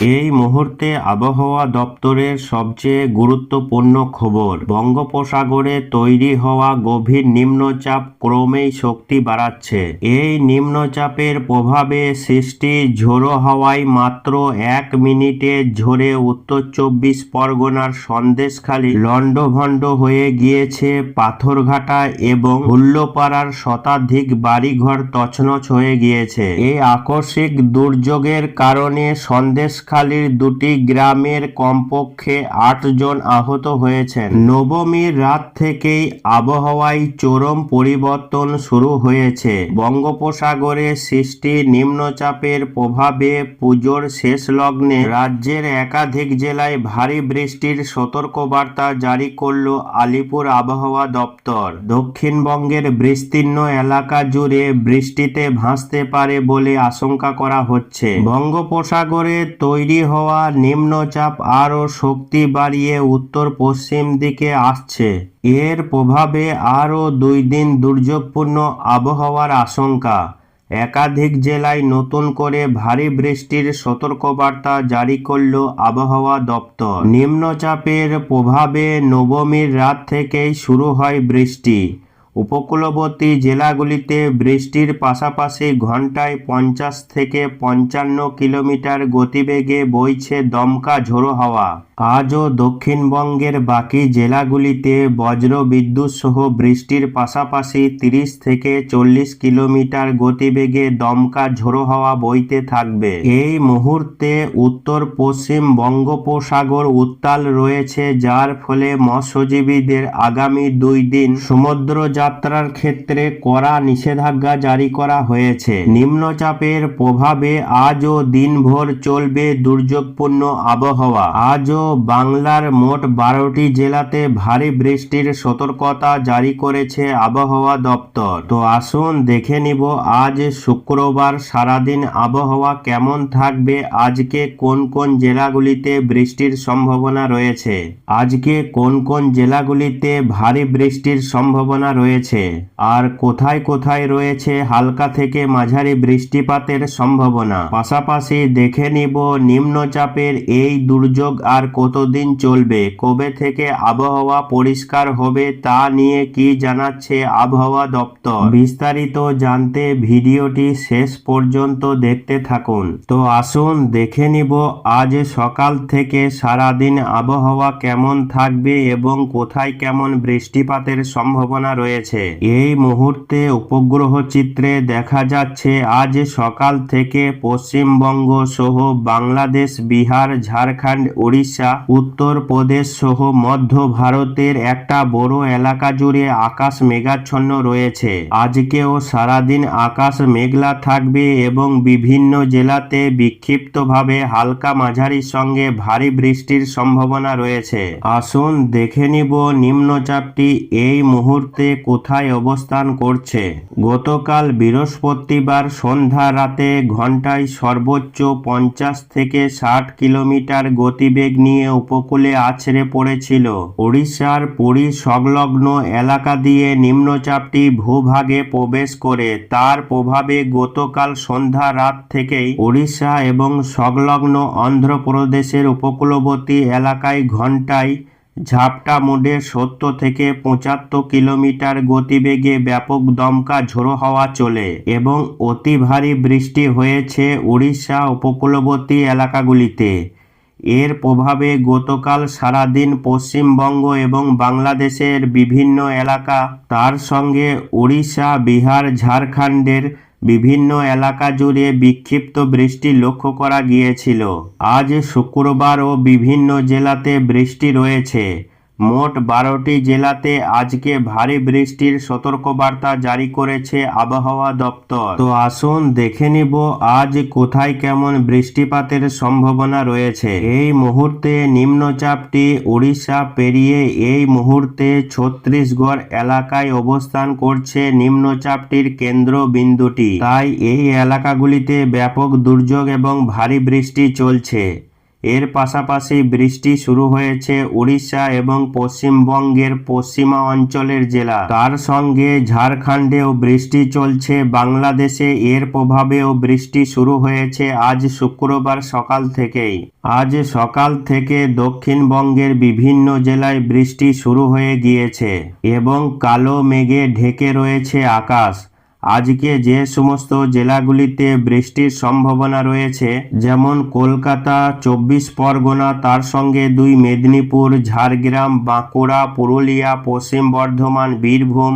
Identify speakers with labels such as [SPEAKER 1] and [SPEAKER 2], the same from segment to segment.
[SPEAKER 1] এই মুহূর্তে আবহাওয়া দপ্তরের সবচেয়ে গুরুত্বপূর্ণ খবর, বঙ্গোপসাগরে তৈরি হওয়া গভীর নিম্নচাপ ক্রমেই শক্তি বাড়াচ্ছে। এই নিম্নচাপের প্রভাবে সৃষ্টি ঝোড়ো হাওয়ায় মাত্র এক মিনিটে ঝরে উত্তর চব্বিশ পরগনার সন্দেশখালী, লণ্ডভণ্ড হয়ে গিয়েছে পাথরঘাটা এবং হুল্লোপাড়ার শতাধিক বাড়িঘর তছনছ হয়ে গিয়েছে। এই আকস্মিক দুর্যোগের কারণে সন্দেশখালীর দুটি গ্রামের কমপক্ষে আটজন আহত হয়েছেন। নবমীর রাত থেকেই আবহাওয়ায় চরম পরিবর্তন শুরু হয়েছে। বঙ্গোপসাগরে সৃষ্টি নিম্নচাপের প্রভাবে পুজোর শেষ লগ্নে রাজ্যের একাধিক জেলায় ভারী বৃষ্টির সতর্কবার্তা জারি করল আলিপুর আবহাওয়া দপ্তর। দক্ষিণবঙ্গের বিস্তীর্ণ এলাকা জুড়ে বৃষ্টিতে ভাসতে পারে বলে আশঙ্কা করা হচ্ছে। বঙ্গোপসাগরে তৈরি হওয়া নিম্নচাপ আরও শক্তি বাড়িয়ে উত্তর পশ্চিম দিকে আসছে। এর প্রভাবে আরও দুই দিন দুর্যোগপূর্ণ আবহাওয়ার আশঙ্কা। একাধিক জেলায় নতুন করে ভারী বৃষ্টির সতর্কবার্তা জারি করল আবহাওয়া দপ্তর। নিম্নচাপের প্রভাবে নবমীর রাত থেকেই শুরু হয় বৃষ্টি। উপকূলবর্তী জেলাগুলিতে বৃষ্টির পাশাপাশি ঘন্টায় পঞ্চাশ থেকে পঞ্চান্ন কিলোমিটার গতিবেগে বইছে দমকা ঝোড়ো হাওয়া। আজও দক্ষিণবঙ্গের বাকি জেলাগুলিতে বজ্র বিদ্যুৎ সহ বৃষ্টির পাশাপাশি তিরিশ থেকে চল্লিশ কিলোমিটার গতিবেগে দমকা ঝোড়ো হাওয়া বইতে থাকবে। এই মুহূর্তে উত্তর পশ্চিম বঙ্গোপসাগর উত্তাল রয়েছে, যার ফলে মৎস্যজীবীদের আগামী দুই দিন সমুদ্র যাত্রার ক্ষেত্রে কড়া নিষেধাজ্ঞা জারি করা হয়েছে। নিম্নচাপের প্রভাবে আজও দিনভর চলবে দুর্যোগপূর্ণ আবহাওয়া। আজও বাংলার মোট বারোটি জেলাতে ভারী বৃষ্টির সতর্কতা জারি করেছে আবহাওয়া দপ্তর। তো আসুন দেখে নিব আজ শুক্রবার সারাদিন আবহাওয়া কেমন থাকবে, আজকে কোন কোন জেলাগুলিতে বৃষ্টির সম্ভাবনা রয়েছে, আজকে কোন কোন জেলাগুলিতে ভারী বৃষ্টির সম্ভাবনা রয়েছে, আর কোথায় কোথায় রয়েছে হালকা থেকে মাঝারি বৃষ্টিপাতের সম্ভাবনা। পাশাপাশি দেখে নিব নিম্নচাপের এই দুর্যোগ আর কতদিন চলবে? কবে থেকে আবহাওয়া পরিষ্কার হবে তা নিয়ে কি জানাচ্ছে আবহাওয়া দপ্তর? বিস্তারিত জানতে ভিডিওটি শেষ পর্যন্ত দেখতে থাকুন। তো আসুন, দেখে নিব আজ সকাল থেকে সারাদিন আবহাওয়া কেমন থাকবে এবং কোথায় কেমন বৃষ্টিপাতের সম্ভাবনা রয়েছে। এই মুহূর্তে উপগ্রহ চিত্রে দেখা যাচ্ছে, আজ সকাল থেকে পশ্চিমবঙ্গ সহ বাংলাদেশ, বিহার, ঝাড়খণ্ড ওড়িশা উত্তরপ্রদেশ সহ মধ্য ভারতের একটা বড় এলাকা জুড়ে আকাশ মেঘাচ্ছন্ন রয়েছে। আজকেও সারাদিন আকাশ মেঘলা থাকবে এবং বিভিন্ন জেলাতে বিক্ষিপ্তভাবে হালকা মাঝারির সঙ্গে ভারী বৃষ্টির সম্ভাবনা রয়েছে। আসুন দেখে নিব নিম্নচাপটি এই মুহূর্তে কোথায় অবস্থান করছে। গতকাল বৃহস্পতিবার সন্ধ্যা রাতে ঘন্টায় সর্বোচ্চ পঞ্চাশ থেকে ষাট কিলোমিটার গতিবেগ নিয়ে উপকূলে আছড়ে পড়েছিল। ওড়িশার পুরী সংলগ্ন এলাকা দিয়ে নিম্নচাপটি ভূভাগে প্রবেশ করে। তার প্রভাবে গতকাল সন্ধ্যা রাত থেকেই ওড়িশা এবং সংলগ্ন অন্ধ্রপ্রদেশের উপকূলবর্তী এলাকায় ঘন্টায় ঝাপটা মোডে সত্তর থেকে পঁচাত্তর কিলোমিটার গতিবেগে ব্যাপক দমকা ঝোড়ো হওয়া চলে এবং অতি ভারী বৃষ্টি হয়েছে উড়িষ্যা উপকূলবর্তী এলাকাগুলিতে। এর প্রভাবে গতকাল সারাদিন পশ্চিমবঙ্গ এবং বাংলাদেশের বিভিন্ন এলাকা, তার সঙ্গে উড়িষ্যা বিহার, ঝাড়খণ্ডের বিভিন্ন এলাকা জুড়ে বিক্ষিপ্ত বৃষ্টি লক্ষ্য করা গিয়েছিল। আজ শুক্রবারও বিভিন্ন জেলাতে বৃষ্টি রয়েছে। মোট বারোটি জেলাতে আজকে ভারী বৃষ্টির সতর্কবার্তা জারি করেছে আবহাওয়া দপ্তর। তো আসুন দেখে নিব আজ কোথায় কেমন বৃষ্টিপাতের সম্ভাবনা রয়েছে। এই মুহূর্তে নিম্নচাপটি উড়িষ্যা পেরিয়ে এই মুহূর্তে ছত্তিশগড় এলাকায় অবস্থান করছে নিম্নচাপটির কেন্দ্র বিন্দুটি তাই এই এলাকাগুলিতে ব্যাপক দুর্যোগ এবং ভারী বৃষ্টি চলছে। এর পাশাপাশি বৃষ্টি শুরু হয়েছে উড়িষ্যা এবং পশ্চিমবঙ্গের পশ্চিমা অঞ্চলের জেলা। তার সঙ্গে ঝাড়খণ্ডেও বৃষ্টি চলছে, বাংলাদেশে এর প্রভাবেও বৃষ্টি শুরু হয়েছে আজ শুক্রবার সকাল থেকেই। আজ সকাল থেকে দক্ষিণবঙ্গের বিভিন্ন জেলায় বৃষ্টি শুরু হয়ে গিয়েছে এবং কালো মেঘে ঢেকে রয়েছে আকাশ। আজকে যে সমস্ত জেলাগুলিতে বৃষ্টির সম্ভাবনা রয়েছে, যেমন কলকাতা, চব্বিশ পরগনা, তার সঙ্গে দুই মেদিনীপুর, ঝাড়গ্রাম, বাঁকুড়া, পুরুলিয়া, পশ্চিম বর্ধমান, বীরভূম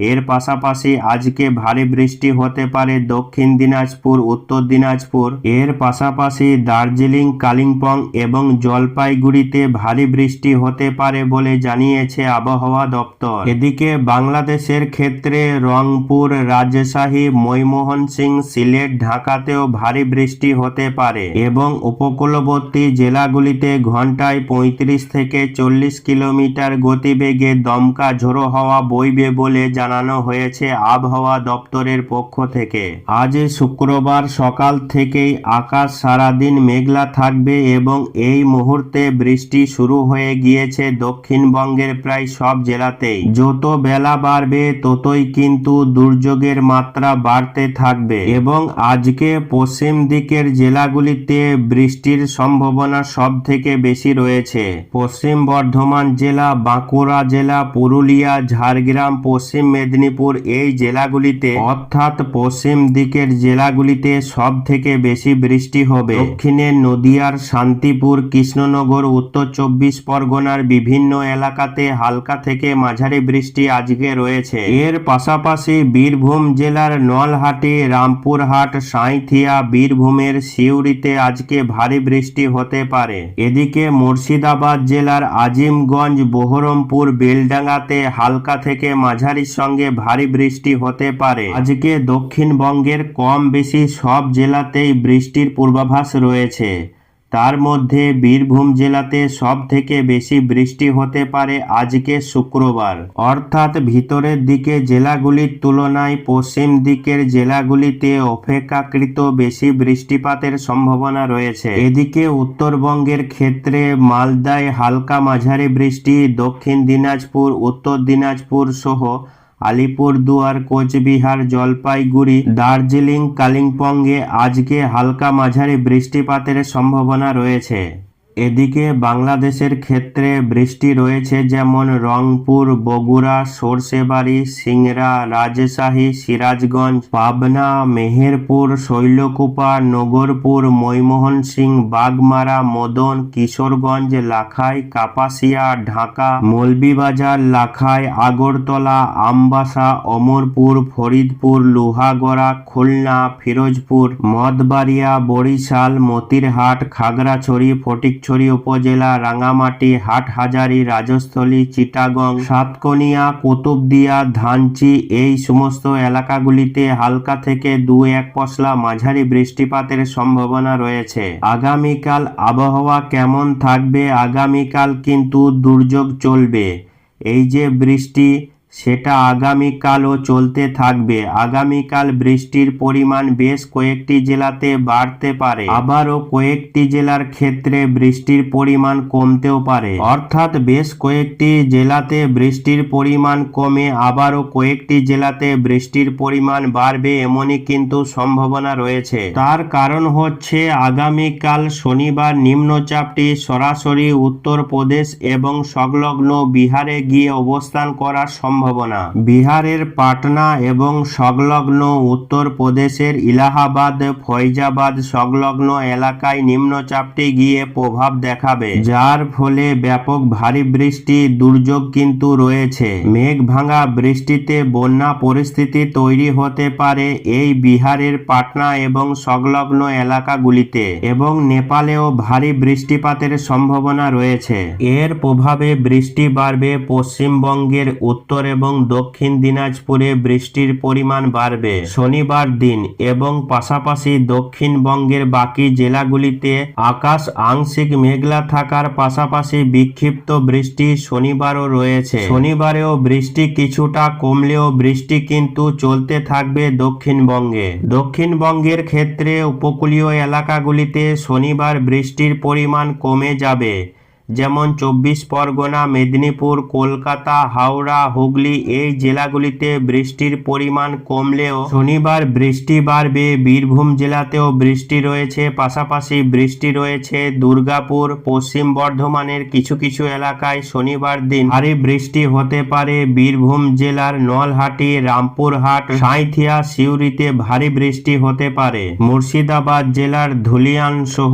[SPEAKER 1] এর পাশাপাশি আজকে ভারী বৃষ্টি হতে পারে দক্ষিণ দিনাজপুর, উত্তর দিনাজপুর। এর পাশাপাশি দার্জিলিং, কালিম্পং এবং জলপাইগুড়িতে ভারী বৃষ্টি হতে পারে বলে জানিয়েছে আবহাওয়া দপ্তর। এদিকে বাংলাদেশের ক্ষেত্রে রংপুর, রাজশাহী ময়মোহন সিং সিলেট, ঢাকাতেও ভারী বৃষ্টি হতে পারে এবং উপকূলবর্তী জেলাগুলিতে ঘন্টায় পঁয়ত্রিশ থেকে চল্লিশ কিলোমিটার গতিবেগে দমকা ঝোড়ো হওয়া বইবে বলে জানানো হয়েছে আবহাওয়া দপ্তরের পক্ষ থেকে। আজ শুক্রবার সকাল থেকেই আকাশ সারাদিন মেঘলা থাকবে এবং এই মুহূর্তে বৃষ্টি শুরু হয়ে গিয়েছে দক্ষিণবঙ্গের প্রায় সব জেলাতেই। যত বেলা বাড়বে, ততই কিন্তু দুর্যোগের মাত্রা বাড়তে থাকবে এবং আজকে পশ্চিম দিকের জেলাগুলিতে বৃষ্টির সম্ভাবনা সব থেকে বেশি রয়েছে। পশ্চিম বর্ধমান জেলা, বাঁকুড়া জেলা, পুরুলিয়া, ঝাড়গ্রাম, পশ্চিম মেদিনীপুর এই জেলাগুলিতে, অর্থাৎ পশ্চিম দিকের জেলাগুলিতে সব থেকে বেশি বৃষ্টি হবে। দক্ষিণে নদিয়ার শান্তিপুর, কৃষ্ণনগর, উত্তর চব্বিশ পরগনার বিভিন্ন এলাকাতে হালকা থেকে মাঝারি বৃষ্টি আজকে রয়েছে। এর পাশাপাশি বীরভূম জেলার নলহাটি, রামপুরহাট, সাঁইথিয়া, বীরভূমের সিউড়িতে আজকে ভারী বৃষ্টি হতে পারে। এদিকে মুর্শিদাবাদ জেলার আজিমগঞ্জ, বহরমপুর, বেলডাঙ্গাতে হালকা থেকে মাঝারির সঙ্গে ভারী বৃষ্টি হতে পারে। আজকে দক্ষিণবঙ্গের কম বেশি সব জেলাতেই বৃষ্টির পূর্বাভাস রয়েছে। তার মধ্যে বীরভূম জেলাতে সব থেকে বেশি বৃষ্টি হতে পারে আজকে শুক্রবার। অর্থাৎ ভিতরের দিকে জেলাগুলির তুলনায় পশ্চিম দিকের জেলাগুলিতে অপেক্ষাকৃত বেশি বৃষ্টিপাতের সম্ভাবনা রয়েছে। এদিকে উত্তরবঙ্গের ক্ষেত্রে মালদায় হালকা মাঝারি বৃষ্টি, দক্ষিণ দিনাজপুর, উত্তর দিনাজপুর সহ আলিপুরদুয়ার কোচবিহার জলপাইগুড়ি দার্জিলিং কালিম্পংয়ে আজকে হালকা মাঝারি বৃষ্টিপাতের সম্ভাবনা রয়েছে। এদিকে বাংলাদেশের ক্ষেত্রে বৃষ্টি রয়েছে, যেমন রংপুর, বগুড়া সরষেবাড়ি সিংড়া, রাজশাহী, সিরাজগঞ্জ, পাবনা, মেহেরপুর, শৈলকুপা, নগরপুর ময়মোহন সিং বাগমারা, মদন, কিশোরগঞ্জ, লাখাই, কাপাসিয়া, ঢাকা, মৌলভীবাজার, লাখাই, আগরতলা, আমবাসা, অমরপুর, ফরিদপুর, লোহাগড়া, খুলনা, ফিরোজপুর, মদবাড়িয়া, বরিশাল, মতিরহাট, খাগড়াছড়ি, ফটিকছড়ি উপজেলা রাঙামাটি হাটহাজারী, রাজস্থলী, চিটাগং, সাতকনিয়া, কুতুবদিয়া, ধানচি এই সমস্ত এলাকাগুলিতে হালকা থেকে দু এক পশলা মাঝারি বৃষ্টিপাতের সম্ভাবনা রয়েছে। আগামীকাল আবহাওয়া কেমন থাকবে? আগামীকাল কিন্তু দুর্যোগ চলবে। এই যে বৃষ্টি সেটা আগামীকালও চলতে থাকবে। আগামীকাল বৃষ্টির পরিমাণ বেশ কয়েকটি জেলাতে বাড়তে পারে। আবারও কয়েকটি জেলার ক্ষেত্রে বৃষ্টির পরিমাণ কমতেও পারে। অর্থাৎ বেশ কয়েকটি জেলাতে বৃষ্টির পরিমাণ কমে আবারও কয়েকটি জেলাতে বৃষ্টির পরিমাণ বাড়বে এমনই কিন্তু সম্ভাবনা রয়েছে। তার কারণ হচ্ছে আগামীকাল শনিবার নিম্নচাপটি সরাসরি উত্তরপ্রদেশ এবং সংলগ্ন বিহারে গিয়ে অবস্থান করার সম্ভাবনা বিহারের পাটনা এবং সংলগ্ন উত্তরপ্রদেশের ইলাহাবাদ ফৈজাবাদ সংলগ্ন এলাকায় নিম্নচাপটি গিয়ে প্রভাব দেখাবে, যার ফলে ব্যাপক ভারী বৃষ্টি, দুর্যোগ কিন্তু রয়েছে। মেঘ ভাঙা বৃষ্টিতে বন্যা পরিস্থিতি তৈরি হতে পারে এই বিহারের পাটনা এবং সংলগ্ন এলাকাগুলিতে এবং নেপালেও ভারী বৃষ্টিপাতের সম্ভাবনা রয়েছে। এর প্রভাবে বৃষ্টি বাড়বে পশ্চিমবঙ্গের উত্তরে এবং দক্ষিণ দিনাজপুরে বৃষ্টির পরিমাণ বাড়বে। শনিবার দিন এবং পাশাপাশি দক্ষিণবঙ্গের বাকি জেলাগুলিতে আকাশ আংশিক মেঘলা থাকার পাশাপাশি বিক্ষিপ্ত বৃষ্টি শনিবারও রয়েছে। শনিবারেও বৃষ্টি কিছুটা কমলেও বৃষ্টি কিন্তু চলতে থাকবে দক্ষিণবঙ্গে। দক্ষিণবঙ্গের ক্ষেত্রে উপকূলীয় এলাকাগুলিতে শনিবার বৃষ্টির পরিমাণ কমে যাবে। যেমন চব্বিশ পরগনা, মেদিনীপুর, কলকাতা, হাওড়া, হুগলি, এই জেলাগুলিতে বৃষ্টির পরিমাণ কমলেও শনিবার বৃষ্টি বাড়বে। বীরভূম জেলাতেও বৃষ্টি রয়েছে, পাশাপাশি বৃষ্টি রয়েছে দুর্গাপুর, পশ্চিম বর্ধমানের কিছু কিছু এলাকায় শনিবার দিন ভারী বৃষ্টি হতে পারে। বীরভূম জেলার নলহাটি, রামপুরহাট, সাঁইথিয়া, সিউড়িতে ভারী বৃষ্টি হতে পারে। মুর্শিদাবাদ জেলার ধুলিয়ান সহ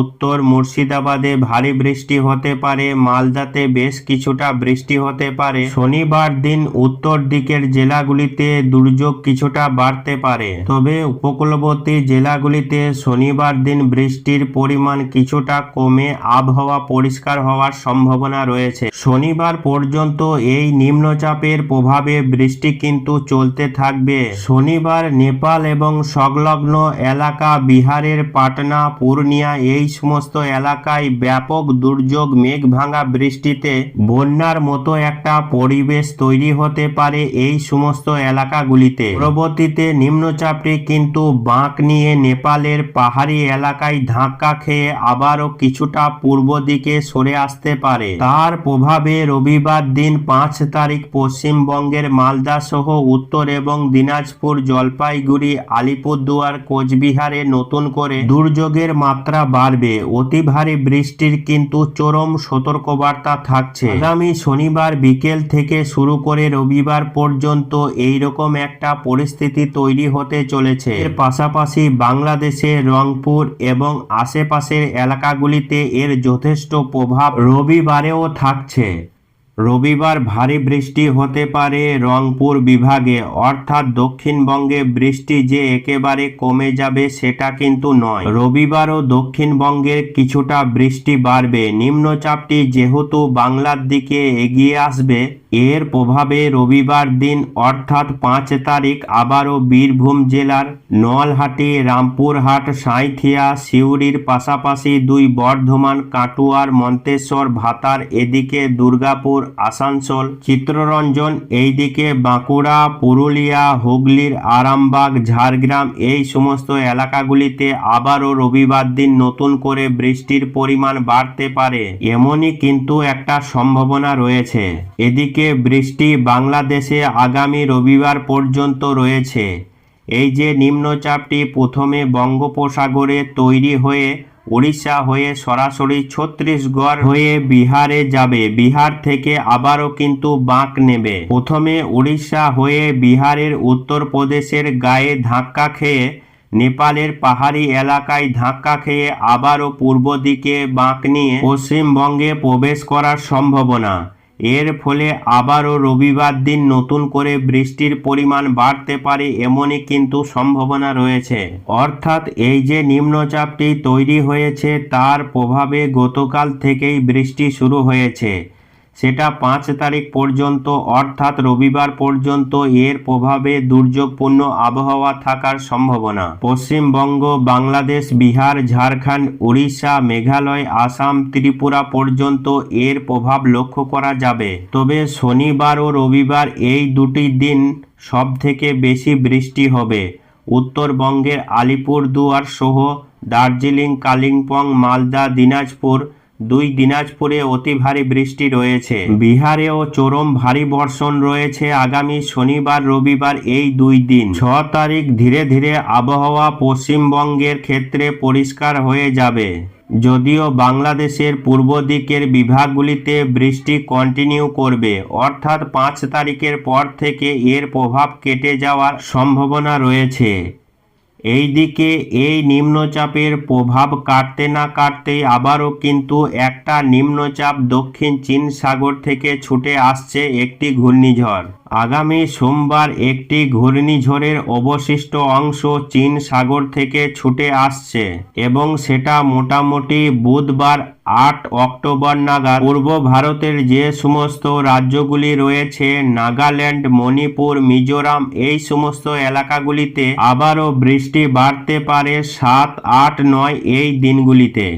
[SPEAKER 1] উত্তর মুর্শিদাবাদে ভারী বৃষ্টি হতে পারে, মালদাতে বেশ কিছুটা বৃষ্টি হতে পারে। শনিবার দিন উত্তর দিকের জেলাগুলিতে দুর্যোগ কিছুটা বাড়তে পারে। তবে উপকূলবর্তী জেলাগুলিতে শনিবার দিন বৃষ্টির পরিমাণ কিছুটা কমে আবহাওয়া পরিষ্কার হওয়ার সম্ভাবনা রয়েছে। শনিবার পর্যন্ত এই নিম্নচাপের প্রভাবে বৃষ্টি কিন্তু চলতে থাকবে। শনিবার নেপাল এবং সংলগ্ন এলাকা বিহারের পাটনা পূর্ণিয়া এই সমস্ত এলাকায় ব্যাপক দুর্যোগ মেঘ ভাঙা বৃষ্টিতে বন্যার মতো একটা পরিবেশ তৈরি হতে পারে এই সমস্ত এলাকাগুলিতে। পরবর্তীতে নিম্নচাপটি কিন্তু বাঁক নিয়ে নেপালের পাহাড়ি এলাকায় ধাক্কা খেয়ে আবারও কিছুটা পূর্ব দিকে সরে আসতে পারে। তার প্রভাবে রবিবার দিন পাঁচ তারিখ পশ্চিমবঙ্গের মালদা সহ উত্তর এবং দিনাজপুর, জলপাইগুড়ি, আলিপুরদুয়ার, কোচবিহারে নতুন করে দুর্যোগের মাত্রা বাড়বে। অতি ভারী বৃষ্টির কিন্তু চরম সতর্কবার্তা থাকছে। আগামী শনিবার বিকেল থেকে শুরু করে রবিবার পর্যন্ত এই রকম একটা পরিস্থিতি তৈরি হতে চলেছে। এর পাশাপাশি বাংলাদেশে রংপুর এবং আশেপাশের এলাকাগুলিতে এর যথেষ্ট প্রভাব রবিবারেও থাকছে। রবিবার ভারী বৃষ্টি হতে পারে রংপুর বিভাগে, অর্থাৎ দক্ষিণবঙ্গে বৃষ্টি যে একেবারে কমে যাবে সেটা কিন্তু নয়। রবিবারও দক্ষিণবঙ্গের কিছুটা বৃষ্টি বাড়বে। নিম্নচাপটি যেহেতু বাংলার দিকে এগিয়ে আসবে, এর প্রভাবে রবিবার দিন, অর্থাৎ পাঁচ তারিখ, আবারও বীরভূম জেলার নলহাটি, রামপুরহাট, সাঁইথিয়া, সিউড়ির পাশাপাশি দুই বর্ধমান, কাটুয়ার, মন্তেশ্বর, ভাতার, এদিকে দুর্গাপুর আসানসোল চিত্ররঞ্জন এইদিকে বাঁকুড়া, পুরুলিয়া, হুগলির আরামবাগ, ঝাড়গ্রাম এই সমস্ত এলাকাগুলিতে আবারও রবিবার দিন নতুন করে বৃষ্টির পরিমাণ বাড়তে পারে, এমনই কিন্তু একটা সম্ভাবনা রয়েছে। এদিকে বৃষ্টি বাংলাদেশে আগামী রবিবার পর্যন্ত রয়েছে। এই যে নিম্নচাপটি প্রথমে বঙ্গোপসাগরে তৈরি হয়ে উড়িষ্যা হয়ে সরাসরি ছত্তিশগড় হয়ে বিহারে যাবে। বিহার থেকে আবারও কিন্তু বাঁক নেবে। প্রথমে উড়িষ্যা হয়ে বিহারের উত্তরপ্রদেশের গায়ে ধাক্কা খেয়ে নেপালের পাহাড়ি এলাকায় ধাক্কা খেয়ে আবারও পূর্ব দিকে বাঁক নিয়ে পশ্চিমবঙ্গে প্রবেশ করার সম্ভাবনা। এর ফলে আবারও রবিবার দিন নতুন করে বৃষ্টির পরিমাণ বাড়তে পারে এমনই কিন্তু সম্ভাবনা রয়েছে। অর্থাৎ এই যে নিম্নচাপটি তৈরি হয়েছে, তার প্রভাবে গতকাল থেকেই বৃষ্টি শুরু হয়েছে। সেটা পাঁচ তারিখ পর্যন্ত, অর্থাৎ রবিবার পর্যন্ত এর প্রভাবে দুর্যোগপূর্ণ আবহাওয়া থাকার সম্ভাবনা। পশ্চিমবঙ্গ, বাংলাদেশ, বিহার, ঝাড়খণ্ড উড়িষ্যা মেঘালয়, আসাম, ত্রিপুরা পর্যন্ত এর প্রভাব লক্ষ্য করা যাবে। তবে শনিবার ও রবিবার এই দুটি দিন সব থেকে বেশি বৃষ্টি হবে। উত্তরবঙ্গের আলিপুরদুয়ার সহ দার্জিলিং, কালিম্পং, মালদা, দিনাজপুর দুই দিনাজপুরে অতি ভারী বৃষ্টি রয়েছে। বিহারেও চরম ভারী বর্ষণ রয়েছে আগামী শনিবার, রবিবার এই দুই দিন। ছ তারিখ ধীরে ধীরে আবহাওয়া পশ্চিমবঙ্গের ক্ষেত্রে পরিষ্কার হয়ে যাবে। যদিও বাংলাদেশের পূর্ব দিকের বিভাগগুলিতে বৃষ্টি কন্টিনিউ করবে, অর্থাৎ পাঁচ তারিখের পর থেকে এর প্রভাব কেটে যাওয়ার সম্ভাবনা রয়েছে। এইদিকে এই নিম্নচাপের প্রভাব কাটতে না কাটতেই আবারও কিন্তু একটা নিম্নচাপ দক্ষিণ চীন সাগর থেকে ছুটে আসছে একটি ঘূর্ণিঝড়। আগামী সোমবার একটি ঘূর্ণিঝড়ের অবশিষ্ট অংশ চীন সাগর থেকে ছুটে আসছে এবং সেটা মোটামুটি বুধবার আট অক্টোবর নাগাদ পূর্ব ভারতের যে সমস্ত রাজ্যগুলি রয়েছে, নাগাল্যান্ড, মণিপুর, মিজোরাম, এই সমস্ত এলাকাগুলিতে আবারও বৃষ্টি বাড়তে পারে সাত, আট, নয় এই দিনগুলিতে।